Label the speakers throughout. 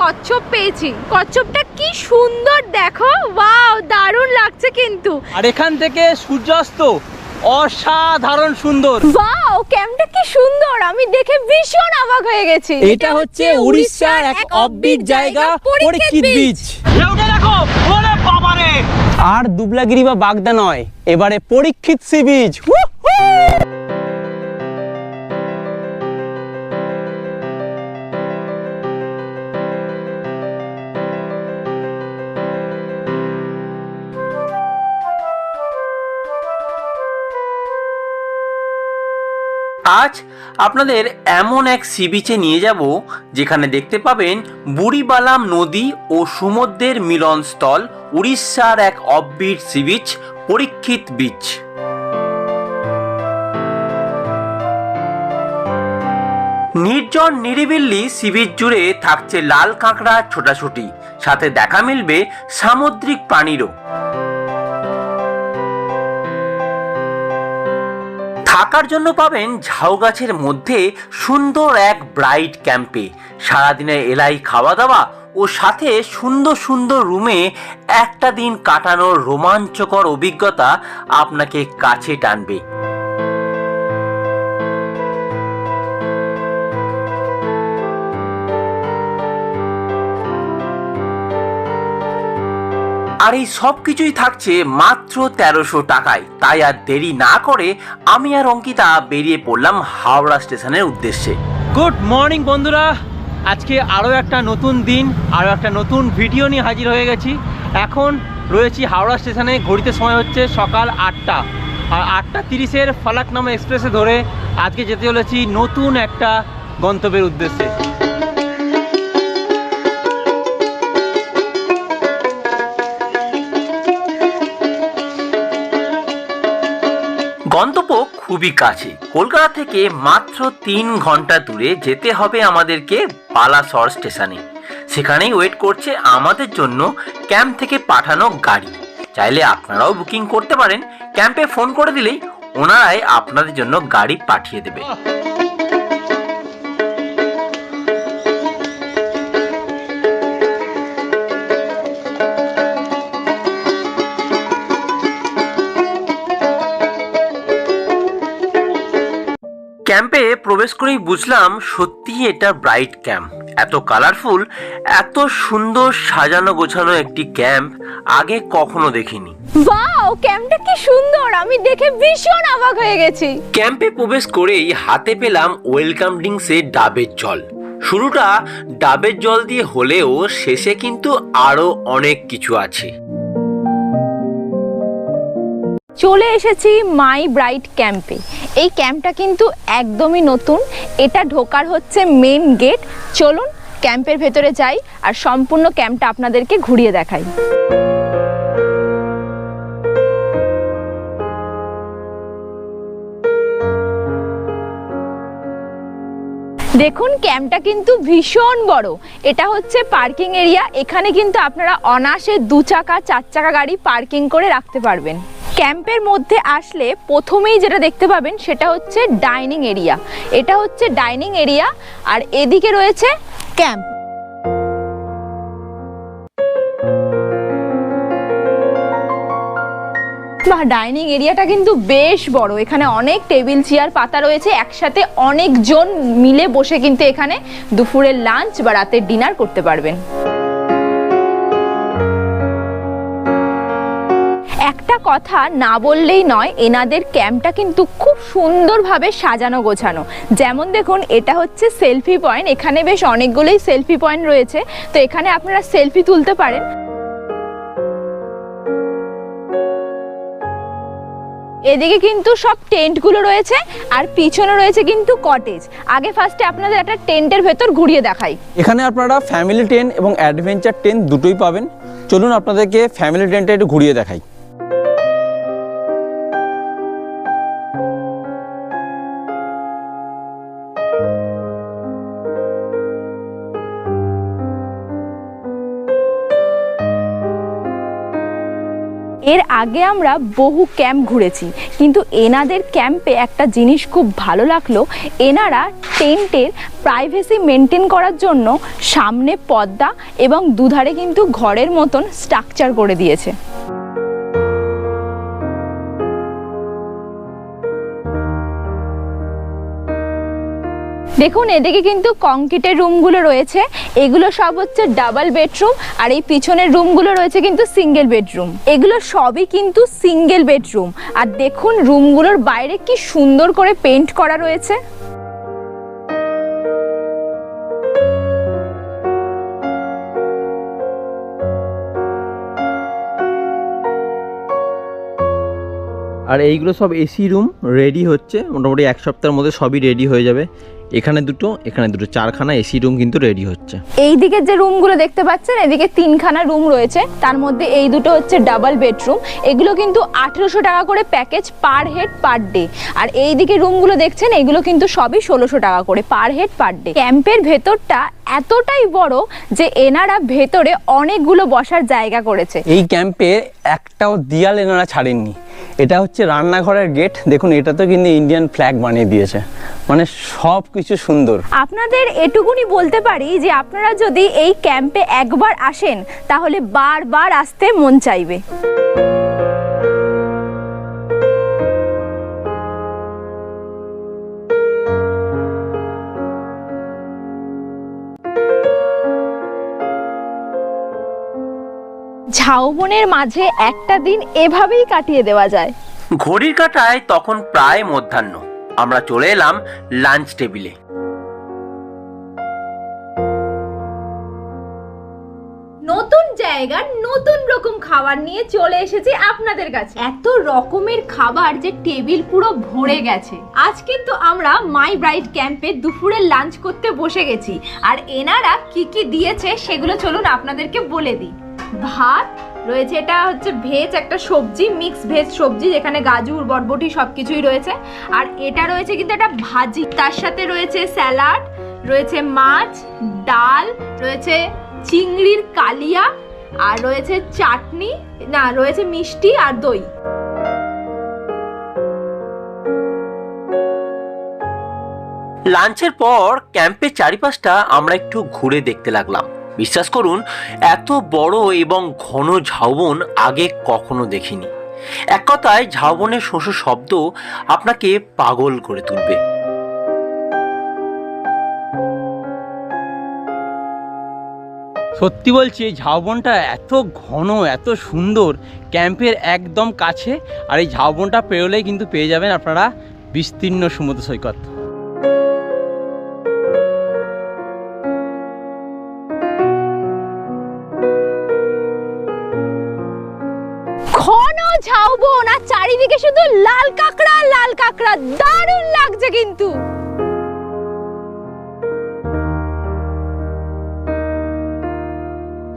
Speaker 1: কচ্ছপ পেয়েছি। কচ্ছপটা কি সুন্দর দেখো। ওয়াও দারুণ লাগছে কিন্তু।
Speaker 2: আর এখান থেকে সূর্যাস্ত অসাধারণ সুন্দর।
Speaker 1: ওয়াও ক্যাম্পটা কি সুন্দর। আমি দেখে ভীষণ অবাক হয়ে গেছি।
Speaker 2: এটা হচ্ছে উড়িষ্যার এক অফবিট জায়গা পরীক্ষিত বীচ দেখো ওরে বাবারে! আর দুবলাগিরি বা বাগদা নয় এবারে পরীক্ষিত সি বীচ
Speaker 3: আপনাদের এমন এক সি বিচে নিয়ে যাব যেখানে দেখতে পাবেন বুড়িবালাম নদী ও সমুদ্রের মিলনস্থল, উড়িষ্যার এক অফবিট সি বিচ পরীক্ষিত বিচ নির্জন নিরিবিল্লি সি বিচ জুড়ে থাকছে লাল কাঁকড়া ছোটাছুটি, সাথে দেখা মিলবে সামুদ্রিক প্রাণীরও। থাকার জন্য পাবেন ঝাউ গাছের মধ্যে সুন্দর এক ব্রাইট ক্যাম্পে। সারাদিনে এলাই খাওয়া দাওয়া ও সাথে সুন্দর সুন্দর রুমে একটা দিন কাটানোর রোমাঞ্চকর অভিজ্ঞতা আপনাকে কাছে টানবে। আর এই সব কিছুই থাকছে মাত্র তেরোশো টাকায়। তাই আর দেরি না করে আমি আর অঙ্কিতা বেরিয়ে পড়লাম হাওড়া স্টেশনের উদ্দেশ্যে।
Speaker 2: গুড মর্নিং বন্ধুরা। আজকে আরও একটা নতুন দিন, আরও একটা নতুন ভিডিও নিয়ে হাজির হয়ে গেছি। এখন রয়েছি হাওড়া স্টেশনে, ঘড়িতে সময় হচ্ছে সকাল আটটা। আর আটটা তিরিশের ফালাকনামা এক্সপ্রেসে ধরে আজকে যেতে চলেছি নতুন একটা গন্তব্যের উদ্দেশ্যে।
Speaker 3: খুবই কাছে। কলকাতা থেকে মাত্র তিন ঘণ্টা দূরে যেতে হবে আমাদেরকে বালাসর স্টেশনে। সেখানেই ওয়েট করছে আমাদের জন্য ক্যাম্প থেকে পাঠানো গাড়ি। চাইলে আপনারাও বুকিং করতে পারেন। ক্যাম্পে ফোন করে দিলেই ওনারাই আপনাদের জন্য গাড়ি পাঠিয়ে দেবে। ক্যাম্পে প্রবেশ করেই বুঝলাম সত্যি এটা ব্রাইট ক্যাম্প এত কালারফুল এত সুন্দর সাজানো গোছানো একটি ক্যাম্প আগে কখনো দেখিনি।
Speaker 1: ওয়াও ক্যাম্পটা কি সুন্দর! আমি দেখে ভীষণ অবাক হয়ে গেছি।
Speaker 3: ক্যাম্পে প্রবেশ করেই হাতে পেলাম ওয়েলকাম ড্রিঙ্কসে ডাবের জল। শুরুটা ডাবের জল দিয়ে হলেও শেষে কিন্তু আরও অনেক কিছু আছে।
Speaker 1: চলে এসেছি মাই ব্রাইট ক্যাম্পে এই ক্যাম্পটা কিন্তু একদমই নতুন। এটা ঢোকার হচ্ছে মেন গেট চলুন ক্যাম্পের ভেতরে যাই আর সম্পূর্ণ ক্যাম্পটা আপনাদেরকে ঘুরিয়ে দেখাই। দেখুন ক্যাম্পটা কিন্তু ভীষণ বড়। এটা হচ্ছে পার্কিং এরিয়া এখানে কিন্তু আপনারা অনায়াসে দু চাকা, চার চাকা গাড়ি পার্কিং করে রাখতে পারবেন। ক্যাম্পের মধ্যে আসলে প্রথমেই যেটা দেখতে পাবেন সেটা হচ্ছে ডাইনিং এরিয়া। এটা হচ্ছে ডাইনিং এরিয়া আর এদিকে রয়েছে ক্যাম্প। বাহ ডাইনিং এরিয়াটা কিন্তু বেশ বড়। এখানে অনেক টেবিল, চেয়ার, পাতা রয়েছে। একসাথে অনেকজন মিলে বসে কিন্তু এখানে দুপুরের লাঞ্চ বা রাতের ডিনার করতে পারবেন। একটা কথা না বললেই নয়, এনাদের ক্যাম্পটা কিন্তু খুব সুন্দরভাবে সাজানো গোছানো। যেমন দেখুন, এটা হচ্ছে সেলফি পয়েন্ট। এখানে বেশ অনেকগুলোই সেলফি পয়েন্ট রয়েছে। তো এখানে আপনারা সেলফি তুলতে পারেন। এদিকে কিন্তু সব টেন্টগুলো রয়েছে আর পিছনে রয়েছে কিন্তু কটেজ। আগে ফার্স্টে আপনাদের একটা টেন্টের ভেতর ঘুরিয়ে দেখাই।
Speaker 2: এখানে আপনারা ফ্যামিলি ট্রেন এবং অ্যাডভেঞ্চার টেন্ট দুটোই পাবেন। চলুন আপনাদেরকে ফ্যামিলি ট্রেনটা একটু ঘুরিয়ে দেখাই।
Speaker 1: এর আগে আমরা বহু ক্যাম্প ঘুরেছি, কিন্তু এনাদের ক্যাম্পে একটা জিনিস খুব ভালো লাগল, এনারা টেন্টের প্রাইভেসি মেনটেন করার জন্য সামনে পদ্মা এবং দুধারে কিন্তু ঘরের মতন স্ট্রাকচার করে দিয়েছে। দেখুন, এদিকে কিন্তু কংক্রিটের রুমগুলো রয়েছে। এগুলো সব হচ্ছে ডাবল বেডরুম আর এই পিছনের রুমগুলো রয়েছে কিন্তু সিঙ্গেল বেডরুম এগুলো সবই কিন্তু সিঙ্গেল বেডরুম আর দেখুন রুমগুলোর বাইরে কি সুন্দর করে পেন্ট করা রয়েছে।
Speaker 2: আর এইগুলো সব এসি রুম রেডি হচ্ছে। মোটামুটি এক সপ্তাহের মধ্যে সবই রেডি হয়ে যাবে। এখানে দুটো এখানে দুটো, চারখানা এসি রুম কিন্তু রেডি হচ্ছে।
Speaker 1: এই দিকে যে রুমগুলো দেখতে পাচ্ছেন, এদিকে তিনখানা রুম রয়েছে। তার মধ্যে এই দুটো হচ্ছে ডাবল বেডরুম এগুলো কিন্তু আঠেরোশো টাকা করে package per head per day আর এই দিকে রুমগুলো দেখছেন, এগুলো কিন্তু সবই ষোলোশো টাকা করে পার হেড পার ডে ক্যাম্পের ভেতরটা এতটাই বড় যে এনারা ভেতরে অনেকগুলো বসার জায়গা করেছে।
Speaker 4: এই ক্যাম্পে একটাও দিয়াল এনারা ছাড়েননি। এটা হচ্ছে রান্নাঘরের গেট। দেখুন এটা তো কিন্তু ইন্ডিয়ান ফ্ল্যাগ বানিয়ে দিয়েছে। মানে সব কিছু সুন্দর।
Speaker 1: আপনাদের এটুকুনি বলতে পারি যে আপনারা যদি এই ক্যাম্পে একবার আসেন তাহলে বারবার আসতে মন চাইবে। ঝাউবনের মাঝে একটা দিন এভাবেই কাটিয়ে দেওয়া যায়।
Speaker 3: ঘড়ির কাটায় তখন প্রায় মধ্যাহ্ন। আমরা চলে এলাম লাঞ্চ টেবিলে।
Speaker 1: নতুন জায়গার নতুন রকম খাবার নিয়ে চলে এসেছি আপনাদের কাছে। এত রকমের খাবার যে টেবিল পুরো ভরে গেছে। আজ কিন্তু আমরা মাই ব্রাইট ক্যাম্পে দুপুরে লাঞ্চ করতে বসে গেছি। আর এনারা কি কি দিয়েছে সেগুলো চলুন আপনাদেরকে বলে দিই। ভাত, রয়েছে এটা হচ্ছে ভেজ একটা সবজি মিক্স ভেজ সবজি, যেখানে গাজর বরবটি সবকিছুই রয়েছে। আর এটা রয়েছে কিন্তু একটা ভাজি। তার সাথে রয়েছে স্যালাড, রয়েছে মাছ, ডাল, রয়েছে চিংড়ির কালিয়া, আর রয়েছে চাটনি, না, রয়েছে মিষ্টি আর দই।
Speaker 3: লাঞ্চের পর ক্যাম্পের চারিপাশটা আমরা একটু ঘুরে দেখতে লাগলাম। বিশ্বাস করুন, এত বড় এবং ঘন ঝাউবন আগে কখনো দেখিনি। এক কথায়, ঝাউবনের শোষ শব্দ আপনাকে পাগল করে তুলবে।
Speaker 2: সত্যি বলছি, এই ঝাউবনটা এত ঘন, এত সুন্দর, ক্যাম্পের একদম কাছে, আর এই ঝাউবনটা পেরোলেই কিন্তু পেয়ে যাবেন আপনারা বিস্তীর্ণ সমুদ্র সৈকত।
Speaker 1: ঘন ঝাউবন আর চারিদিকে শুধু লাল কাঁকড়া লাল কাঁকড়া। দারুণ লাগছে কিন্তু।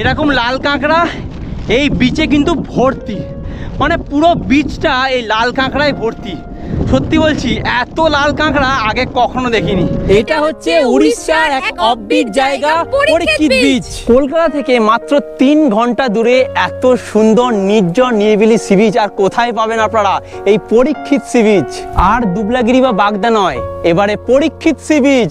Speaker 2: এরকম লাল কাঁকড়া, এই বিচে কিন্তু ভর্তি। মানে পুরো বিচটা এই লাল কাঁকড়ায় ভর্তি। সত্যি বলছি এত লাল কাঁকড়া আগে কখনো দেখিনি।
Speaker 4: এটা হচ্ছে উড়িষ্যার এক অফবিট জায়গা পরীক্ষিত বিচ কলকাতা থেকে মাত্র তিন ঘণ্টা দূরে এত সুন্দর নির্জন নিরিবিলি সি বিচ আর কোথায় পাবেন আপনারা? এই পরীক্ষিত সি বিচ আর দুবলাগিরি বা বাগদা নয় এবারে পরীক্ষিত সি বিচ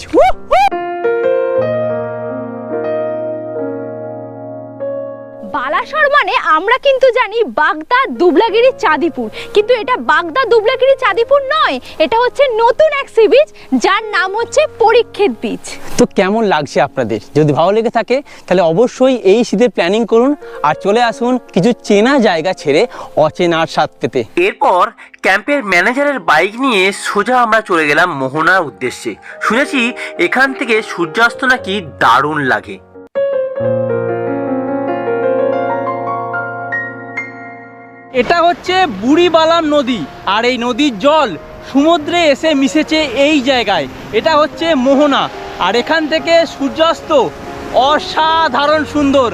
Speaker 1: বালাসর মানে আমরা কিন্তু জানি বাগদা দুবলাগিরি চাঁদিপুর। কিন্তু এটা বাগদা দুবলাগিরি চাঁদিপুর নয় এটা হচ্ছে নতুন এক সি বিচ যার নাম হচ্ছে পরীক্ষিত বিচ।
Speaker 4: তো কেমন লাগছে আপনাদের? যদি ভালো লেগে থাকে তাহলে অবশ্যই এই শীতে প্ল্যানিং করুন আর চলে আসুন কিছু চেনা জায়গা ছেড়ে অচেনার স্বাদ পেতে
Speaker 3: এরপর ক্যাম্পের ম্যানেজারের বাইক নিয়ে সোজা আমরা চলে গেলাম মোহনার উদ্দেশ্যে। শুনেছি এখান থেকে সূর্যাস্ত নাকি দারুণ লাগে।
Speaker 2: এটা হচ্ছে বুড়িবালাম নদী আর এই নদীর জল সমুদ্রে এসে মিশেছে এই জায়গায়। এটা হচ্ছে মোহনা আর এখান থেকে সূর্যাস্ত অসাধারণ সুন্দর।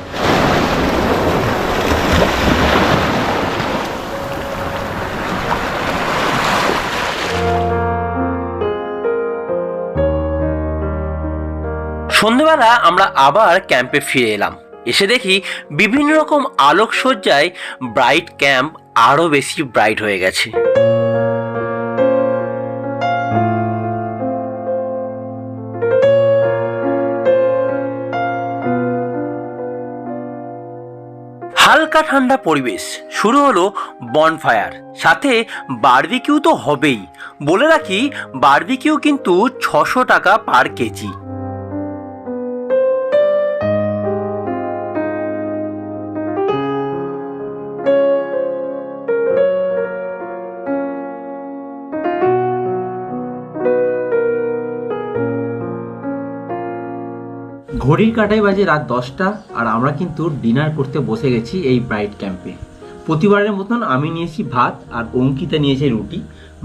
Speaker 3: সন্ধেবেলা আমরা আবার ক্যাম্পে ফিরে এলাম। এসে দেখি বিভিন্ন রকম আলোকসজ্জায় ব্রাইট ক্যাম্প আরও বেশি ব্রাইট হয়ে গেছে। হালকা ঠান্ডা পরিবেশ, শুরু হলো বনফায়ার সাথে বারবিকিউ তো হবেই। বলে রাখি বারবিকিউ কিন্তু ছশো টাকা পার কেজি।
Speaker 2: ঘড়ির কাটায় বাজে রাত দশটা আর আমরা কিন্তু ডিনার করতে বসে গেছি এই ব্রাইট ক্যাম্পে। প্রতিবারের মতন আমি নিয়েছি ভাত আর অঙ্কিতা নিয়েছে রুটি।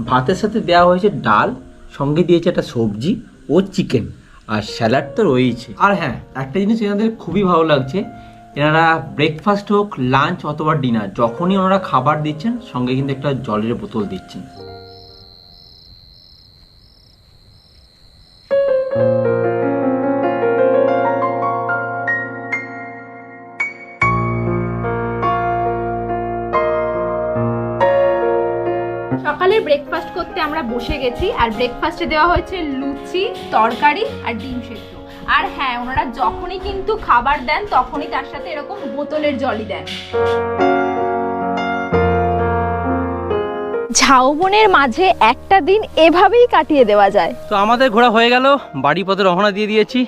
Speaker 2: ভাতের সাথে দেওয়া হয়েছে ডাল, সঙ্গে দিয়েছে একটা সবজি ও চিকেন। আর স্যালাড তো রয়েছে আর হ্যাঁ একটা জিনিস এনাদের খুবই ভালো লাগছে, এনারা ব্রেকফাস্ট হোক লাঞ্চ অথবা ডিনার যখনই ওনারা খাবার দিচ্ছেন, সঙ্গে কিন্তু একটা জলের বোতল দিচ্ছেন।
Speaker 1: ব্রেকফাস্ট করতে আমরা বসে গেছি, আর ব্রেকফাস্টে দেওয়া হয়েছে লুচি, তরকারি আর ডিম সেদ্ধ। আর হ্যাঁ ওনারা যখনই কিন্তু খাবার দেন, তখনই তার সাথে এরকম বোতলের জলই দেন। ঝাউবনের মাঝে একটা দিন এভাবেই কাটিয়ে দেওয়া যায়।
Speaker 2: তো আমাদের ঘোরা হয়ে গেল বাড়ি পথে রহনা দিয়ে দিয়েছি।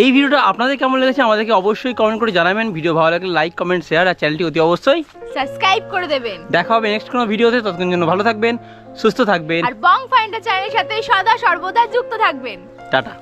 Speaker 2: এই ভিডিওটা আপনাদের কেমন লেগেছে আমাদেরকে অবশ্যই কমেন্ট করে জানাবেন। ভিডিও ভালো লাগলে লাইক কমেন্ট শেয়ার আর চ্যানেলটি অতি অবশ্যই
Speaker 1: সাবস্ক্রাইব করে দেবেন।
Speaker 2: দেখা হবে নেক্সট কোনো ভিডিওতে ততক্ষণ জন্য ভালো থাকবেন সুস্থ থাকবেন।
Speaker 1: আর বং ফাইন্ডার চ্যানেলের সাথে সদা সর্বদা যুক্ত থাকবেন।
Speaker 2: টাটা।